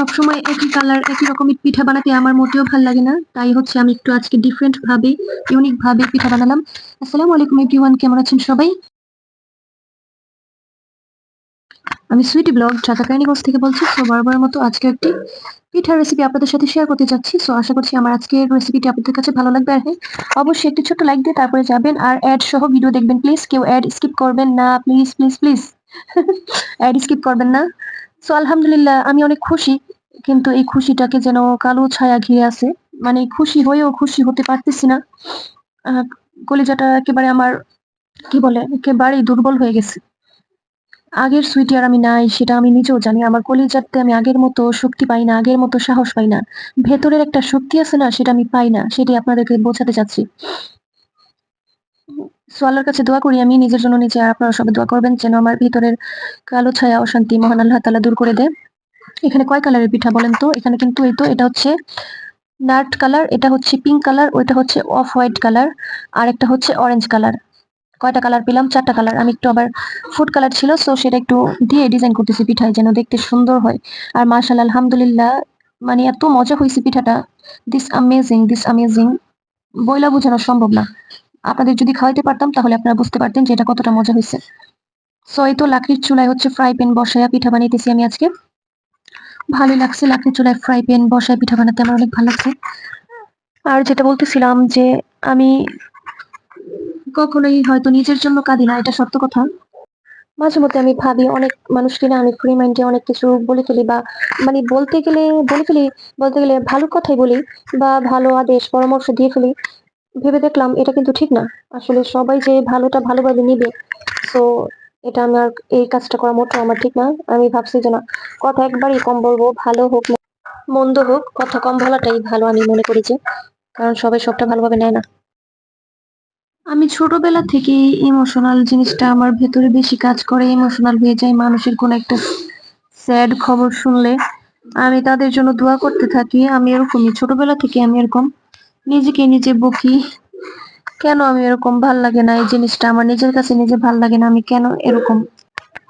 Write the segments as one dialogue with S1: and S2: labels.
S1: সবসময় একই কালার একই রকমের পিঠা বানাতে আমার মোটেও ভালো লাগে না। তাই হচ্ছে আমি একটু আজকে ডিফারেন্ট ভাবে ইউনিক ভাবে পিঠা বানালাম। আসসালামু আলাইকুম এভরিওয়ান কেমন আছেন সবাই? আমি সুইটি ব্লগ, ঢাকা কাহিনীগঞ্জ থেকে বলছি সো বারবার মতো আজকে একটি পিঠার রেসিপি আপনাদের সাথে শেয়ার করতে যাচ্ছি। সো আশা করছি আমার আজকের রেসিপিটি আপনাদের কাছে ভালো লাগবে। আর হ্যাঁ অবশ্যই একটি ছোট্ট লাইক দিয়ে তারপরে যাবেন আর অ্যাড সহ ভিডিও দেখবেন। প্লিজ কেউ অ্যাড স্কিপ করবেন না। Please please please ad skip করবেন না। সো আলহামদুলিল্লাহ, আমি অনেক খুশি, কিন্তু এই খুশিটাকে যেন কালো ছায়া ঘিরে আছে। মানে খুশি হয়েও খুশি হতে পারতেছি না। কলিজাটা একেবারে আমার, কি বলে, একেবারেই দুর্বল হয়ে গেছে। আগের সুইটি আর আমি নাই, সেটা আমি নিজেও জানি। আমার কলিজাতে আমি আগের মতো শক্তি পাই না, আগের মতো সাহস পাই না। ভেতরের একটা শক্তি আছে না, সেটা আমি পাই না, সেটি আপনাদেরকে বোঝাতে চাচ্ছি। সো আল্লাহর কাছে দোয়া করি আমি নিজের জন্য নিজে আর আপনারা সবাই দোয়া করবেন যেন আমার ভিতরের কালো ছায়া, অশান্তি মহান আল্লাহ তাআলা দূর করে দেয়। এখানে কয় কালারের পিঠা বলেন তো? এখানে কিন্তু এই তো, এটা হচ্ছে নাট কালার, এটা হচ্ছে পিঙ্ক কালার, ওইটা হচ্ছে অফ হোয়াইট কালার, আর একটা হচ্ছে অরেঞ্জ কালার। কয়টা কালার পেলাম? চারটা কালার। আমি একটু আবার ফুড কালার ছিল, সো সেটা একটু দিয়ে ডিজাইন করতেছি পিঠায় যেন দেখতে সুন্দর হয়। আর মার্শাল আলহামদুলিল্লাহ মানে এত মজা হয়েছে পিঠাটা। দিস আমেজিং দিস আমেজিং বইলা বোঝানো সম্ভব না। আপনাদের যদি খাওয়াইতে পারতাম, তাহলে আপনারা বুঝতে পারতেন যে এটা কতটা মজা হয়েছে সো এই তো লাকড়ির চুলায় হচ্ছে ফ্রাই প্যান বসায়া পিঠা বানাইতেছি আমি আজকে। ভালোই লাগছে লাকড়ির চুলায় ফ্রাই প্যান বসায় পিঠা বানাতে, আমার অনেক ভালো লাগছে। আর যেটা বলতেছিলাম যে আমি কখনোই হয়তো নিজের জন্য কাঁদি না, এটা সত্য কথা। মাঝে মধ্যে আমি ভাবি, অনেক মানুষকে না আমি ফ্রি মাইন্ডে অনেক কিছু বলে ফেলি বা মানে বলতে গেলে, বলে ফেলি, বলতে গেলে ভালো কথাই বলি বা ভালো আদেশ, পরামর্শ দিয়ে ফেলি। ভেবে দেখলাম এটা কিন্তু ঠিক না। আসলে সবাই যে ভালোটা ভালোভাবে নিবে তো এটা আমার এই কাজটা করা মোটেও আমার ঠিক না। আমি ভাবছি যে না, কথা একবারই কম বলব, ভালো হোক মন্দ হোক, কথা কম বলাটাই ভালো আমি মনে করি যে, কারণ সবাই সবটা ভালোভাবে নেয় না। আমি ছোটবেলা থেকে ইমোশনাল জিনিসটা আমার ভেতরে বেশি কাজ করে ইমোশনাল হয়ে যায়, মানুষের কোনো একটা স্যাড খবর শুনলে। আমি তাদের জন্য দোয়া করতে থাকি, আমি এরকমই, ছোটবেলা থেকে আমি এরকম নিজেকে নিজে বকি। কেন আমি এরকম ভালো লাগে না? এই জিনিসটা আমার নিজের কাছে নিজে ভালো লাগে না, আমি কেন এরকম?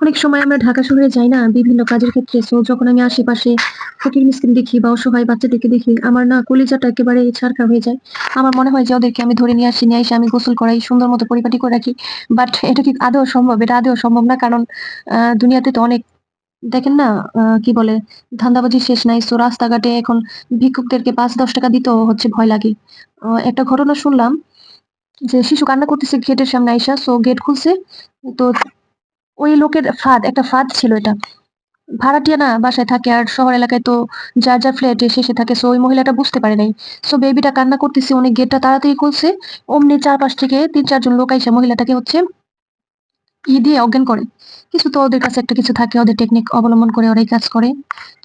S1: অনেক সময় আমরা ঢাকা শহরে যাই না, বিভিন্ন কাজের ক্ষেত্রে সো যখন আমি আশেপাশে ফকির মিসকিন দেখি বা অসহায় বাচ্চাদেরকে দেখি, আমার না কলিজাটা একেবারে ছাড়খা হয়ে যায়। আমার মনে হয় যে ওদেরকে আমি ধরে নিয়ে আসি, নিয়ে এসে আমি গোসল করাই, সুন্দর মতো পরিপাটি করে রাখি। বাট এটা কি আদৌ সম্ভব? এটা আদৌ সম্ভব না, কারণ দুনিয়াতে তো অনেক দেখেন না কি বলে, ধান্দাবাজি শেষ নাই সো রাস্তাঘাটে এখন ভিক্ষুকদেরকে পাঁচ, দশ টাকা দিতেও হচ্ছে ভয় লাগে। একটা ঘটনা শুনলাম যে শিশু কান্না করতেছে গেটের সামনে আইসা সো গেট খুলছে, তো ওই লোকের ফাঁদ, একটা ফাঁদ ছিল এটা। ভাড়াটিয়া না বাসায় থাকে আর শহর এলাকায় তো যার যার ফ্ল্যাটে শেষে থাকে সো ওই মহিলাটা বুঝতে পারে নাই। সো বেবিটা কান্না করতেছে, উনি গেটটা তাড়াতাড়ি খুলছে, অমনি চারপাশ থেকে তিন, চারজন লোক আইসা মহিলাটাকে হচ্ছে ই দিয়ে অজ্ঞান করে। কিছু তো ওদের কাছে একটা কিছু থাকে, ওদের টেকনিক অবলম্বন করে, ওরাই কাজ করে,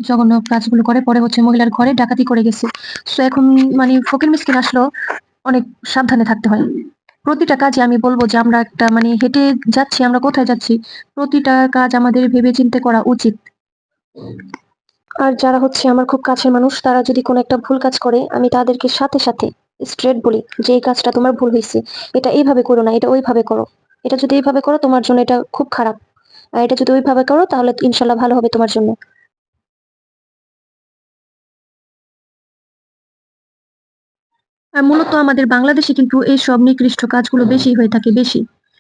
S1: জঘন্য কাজগুলো করে। পরে হচ্ছে মহিলার ঘরে ডাকাতি করে গেছে। সো এখন মানে ফকির মিসকিন আসলো, অনেক সাবধানে থাকতে হয়। প্রতিটা কাজে আমি বলব যে আমরা একটা মানে হেঁটে যাচ্ছি, আমরা কোথায় যাচ্ছি, প্রতিটা কাজ আমাদের ভেবে চিন্তে করা উচিত। আর যারা হচ্ছে আমার খুব কাছের মানুষ, তারা যদি কোনো একটা ভুল কাজ করে, আমি তাদেরকে সাথে সাথে স্ট্রেট বলি যে, এই কাজটা তোমার ভুল হয়েছে এটা এইভাবে করো না, এটা ওইভাবে করো। এটা যদি এইভাবে করো, তোমার জন্য এটা খুব খারাপ। আর এটা যদি ওইভাবে করো, তাহলে ইনশাল্লাহ ভালো হবে তোমার জন্য। আর মূলত আমাদের বাংলাদেশে কিন্তু এই সব নিকৃষ্ট কাজগুলো বেশি হয়ে থাকে, বেশি।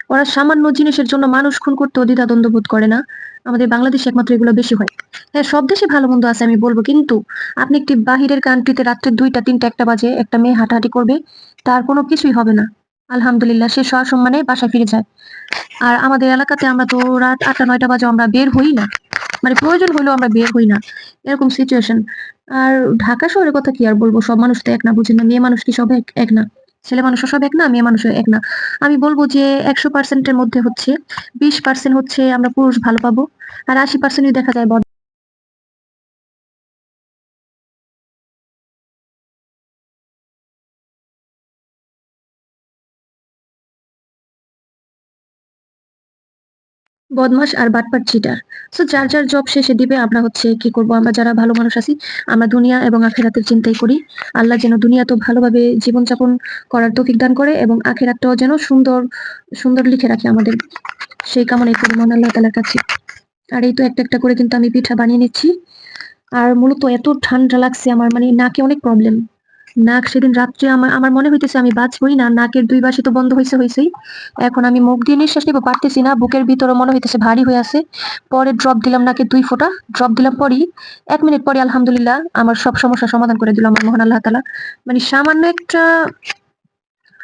S1: ওরা সামান্য জিনিসের জন্য মানুষ খুন করতেও দ্বিধাদ্বন্দ্ব বোধ করে না। আমাদের বাংলাদেশে একমাত্র এগুলো বেশি হয়। হ্যাঁ সব দেশে ভালো মন্দ আছে, আমি বলব। কিন্তু আপনি একটি বাহিরের কান্ট্রিতে রাত্রে দুইটা, তিনটা, একটা বাজে একটা মেয়ে হাঁটাহাঁটি করবে, তার কোনো কিছুই হবে না। আলহামদুলিল্লাহ, সে সসম্মানে বাসায় ফিরে যায়। আর আমাদের এলাকাতে আমরা তো রাত আটটা, নয়টা বাজে আমরা বের হই না। মানে প্রয়োজন হলেও আমরা বের হই না। এরকম সিচুয়েশন আর ঢাকা শহরের কথা কি আর বলব? সব মানুষ তো এক না বুঝেন না? মেয়ে মানুষ কি সব এক না? ছেলে মানুষও সব এক না, মেয়ে মানুষও এক না? আমি বলব যে একশো পার্সেন্টের মধ্যে হচ্ছে, বিশ পার্সেন্ট হচ্ছে আমরা পুরুষ ভালো পাবো। আর আশি পার্সেন্টই দেখা যায় বদমাস আর বাটপার চিটার সো যার যার জব শেষে দিবে আমরা হচ্ছে কি করব? আমরা যারা ভালো মানুষ আছি, আমরা দুনিয়া এবং আখেরাতের চিন্তাই করি। আল্লাহ যেন দুনিয়া তো ভালোভাবে জীবনযাপন করার তৌফিক দান করে এবং আখেরাতটাও যেন সুন্দর সুন্দর লিখে রাখে আমাদের। সেই কামনাই করি মহান আল্লাহ তালার কাছে। আর এই তো একটা একটা করে কিন্তু আমি পিঠা বানিয়ে নিচ্ছি। আর মূলত এত ঠান্ডা লাগছে আমার মানে নাকে অনেক প্রবলেম নাক সেদিন রাত্রে আমার আমার মনে হইতেছে আমি বাঁচবই না, নাকের দুই পাশে তো বন্ধ হয়েছে হয়েছেই এখন আমি মুখ দিয়ে নিঃশ্বাস নিতে পারতেছি না, বুকের ভিতরে মনে হইতেছে ভারী হয়ে আছে। পরে ড্রপ দিলাম নাকে দুই ফোঁটা ড্রপ দিলাম পরই, এক মিনিট পরে আলহামদুলিল্লাহ আমার সব সমস্যার সমাধান করে দিল আমার মহান আল্লাহ তালা মানে সামান্য একটা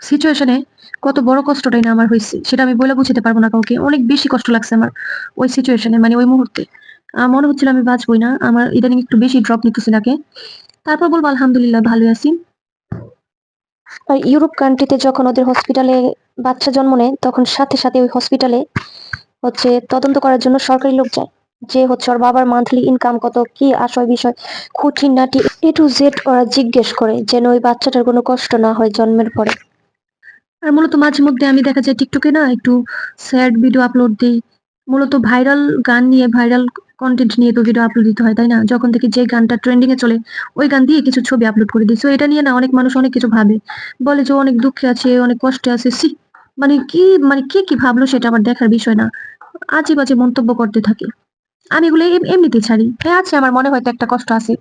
S1: সিচুয়েশনে কত বড় কষ্টটাই না আমার হয়েছে সেটা আমি বলে বুঝতে পারব না কাউকে। অনেক বেশি কষ্ট লাগছে আমার ওই সিচুয়েশনে মানে ওই মুহূর্তে। আমার মনে হচ্ছিল আমি বাঁচবই না, আমার ইদানিং একটু বেশি ড্রপ নিতেছি নাকে। তারপর বলব আলহামদুলিল্লাহ ভালো আছি। আর ইউরোপ কান্ট্রিতে যখন ওদের হসপিটালে বাচ্চা জন্ম নেয় তখন সাথে সাথে ওই হসপিটালে হচ্ছে তদন্ত করার জন্য সরকারি লোক যায়। যে হচ্ছে ওর বাবার মান্থলি ইনকাম কত কি আশয় বিষয় খুঁটি নাটি এ টু জেড ওরা জিজ্ঞেস করে যেন ওই বাচ্চাটার কোনো কষ্ট না হয় জন্মের পরে। আর মূলত মাঝে মধ্যে আমি দেখা যায় টিকটকে না একটু স্যাড ভিডিও আপলোড দিই। মূলত ভাইরাল গান নিয়ে ভাইরাল কন্টেন্ট নিয়ে তো ভিডিও আপলোড দিতে হয়, তাই না? যখন থেকে যে গানটা ট্রেন্ডিং এ চলে, ওই গান দিয়ে কিছু ছবি আপলোড করে দিই। এটা নিয়ে না অনেক মানুষ অনেক কিছু ভাবে। বলে যে অনেক দুঃখে আছে, অনেক কষ্টে আছে। সি মানে কি মানে কে কি ভাবলো সেটা আমার দেখার বিষয় না। আজে বাজে মন্তব্য করতে থাকে। আমি এগুলো এম- এমনিতেই ছাড়ি। হ্যাঁ আছে আমার মনে হয়তো একটা কষ্ট আছে।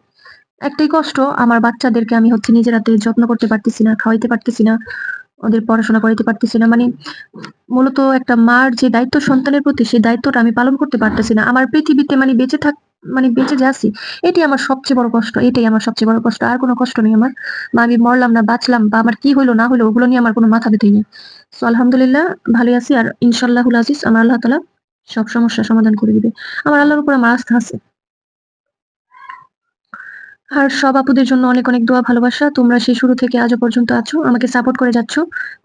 S1: একটাই কষ্ট, আমার বাচ্চাদেরকে আমি হচ্ছে নিজের হাতে যত্ন করতে পারতেছি না, খাওয়াইতে পারতেছি না। ওদের পড়াশোনা করাইতে পারতেছি না। মানে মূলত একটা মার যে দায়িত্ব সন্তানের প্রতি, সেই দায়িত্বটা আমি পালন করতে পারতেছি না। আমার পৃথিবীতে মানে বেঁচে থাক মানে বেঁচে যে আছি এটাই আমার সবচেয়ে বড় কষ্ট, এটাই আমার সবচেয়ে বড় কষ্ট। আর কোনো কষ্ট নেই আমার। বা আমি মরলাম না, বাঁচলাম, বা আমার কি হইল, না হইল, ওগুলো নিয়ে আমার কোনো মাথা ব্যথাই নেই। তো আলহামদুলিল্লাহ, ভালোই আছি। আর ইনশাল্লাহুল আজিজ, আমার আল্লাহ তালা সব সমস্যার সমাধান করে দিবে। আমার আল্লাহর উপর আমার আস্থা আছে। আর সব আপুদের জন্য অনেক অনেক দোয়া, ভালোবাসা। তোমরা সেই শুরু থেকে আজও পর্যন্ত আছো, আমাকে সাপোর্ট করে যাচ্ছ।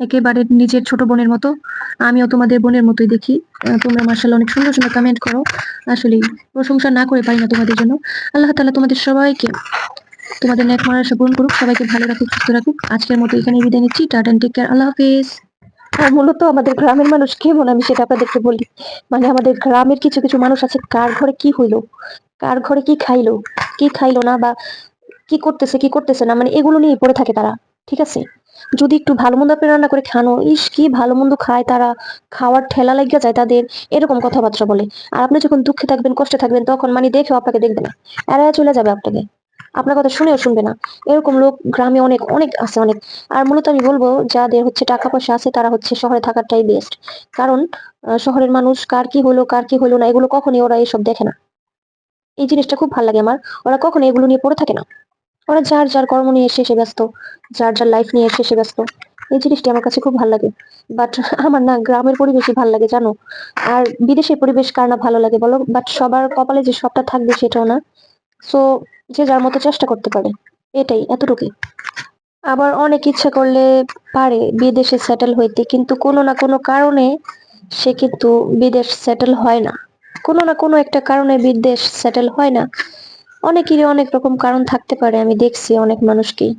S1: একেবারে নিজের ছোট বোনের মতো, আমিও তোমাদের বোনের মতোই দেখি। তোমরা মার্শাল অনেক সুন্দর সুন্দর কমেন্ট করো। আসলে প্রশংসা না করে পারি না তোমাদের জন্য। আল্লাহ তাআলা তোমাদের সবাইকে, তোমাদের নেক মারার পূরণ করুক, সবাইকে ভালো রাখুক, সুস্থ রাখুক। আজকের মতো এখানে বিদায় নিচ্ছি। টাটা টেক কেয়ার আল্লাহ হাফেজ। আর মূলত আমাদের গ্রামের মানুষ কেমন আমি সেটা আপনাদেরকে বলি। মানে আমাদের গ্রামের কিছু কিছু মানুষ আছে, কার ঘরে কি হইল? কার ঘরে কি খাইলো? কি খাইলো না বা কি করতেছে কি করতেছে না? মানে এগুলো নিয়ে পড়ে থাকে তারা, ঠিক আছে? যদি একটু ভালো মন্দ আপনি রান্না করে খানো, ইস কি ভালো মন্দ খায় তারা, খাওয়ার ঠেলা লাগিয়ে যায় তাদের, এরকম কথাবার্তা বলে। আর আপনি যখন দুঃখে থাকবেন, কষ্টে থাকবেন, তখন মানে দেখেও আপনাকে দেখবে না। এড়ায় চলে যাবে আপনাকে। আপনার কথা শুনেও শুনবে না। এরকম লোক গ্রামে অনেক অনেক আছে, অনেক। আর মূলত আমি বলব, যাদের হচ্ছে টাকা পয়সা আছে, তারা হচ্ছে শহরে থাকাটাই বেস্ট কারণ শহরের মানুষ, কার কি হলো, কার কি হলো না, এগুলো কখনই ওরা এসব দেখে না। এই জিনিসটা খুব ভালো লাগে আমার। ওরা কখনো এগুলো নিয়ে পড়ে থাকে না। ওরা যার যার কর্ম নিয়ে এসে সে ব্যস্ত। যার যার লাইফ নিয়ে এসে সে ব্যস্ত। এই জিনিসটি আমার কাছে খুব ভালো লাগে বাট আমার না গ্রামের পরিবেশই ভালো লাগে জানো? আর বিদেশের পরিবেশ কার না ভালো লাগে বলো? বাট সবার কপালে যে সবটা থাকবে সেটাও না। সো যে যার মতো চেষ্টা করতে পারে, এটাই, এতটুকুই। আবার অনেক ইচ্ছা করলে পারে বিদেশে সেটেল হইতে, কিন্তু কোনো না কোনো কারণে সে কিন্তু বিদেশ সেটেল হয় না। কোনো না কোনো একটা কারণে বিদেশ সেটেল হয় না। অনেকেরই অনেক রকম কারণ থাকতে পারে, আমি দেখছি অনেক মানুষকেই।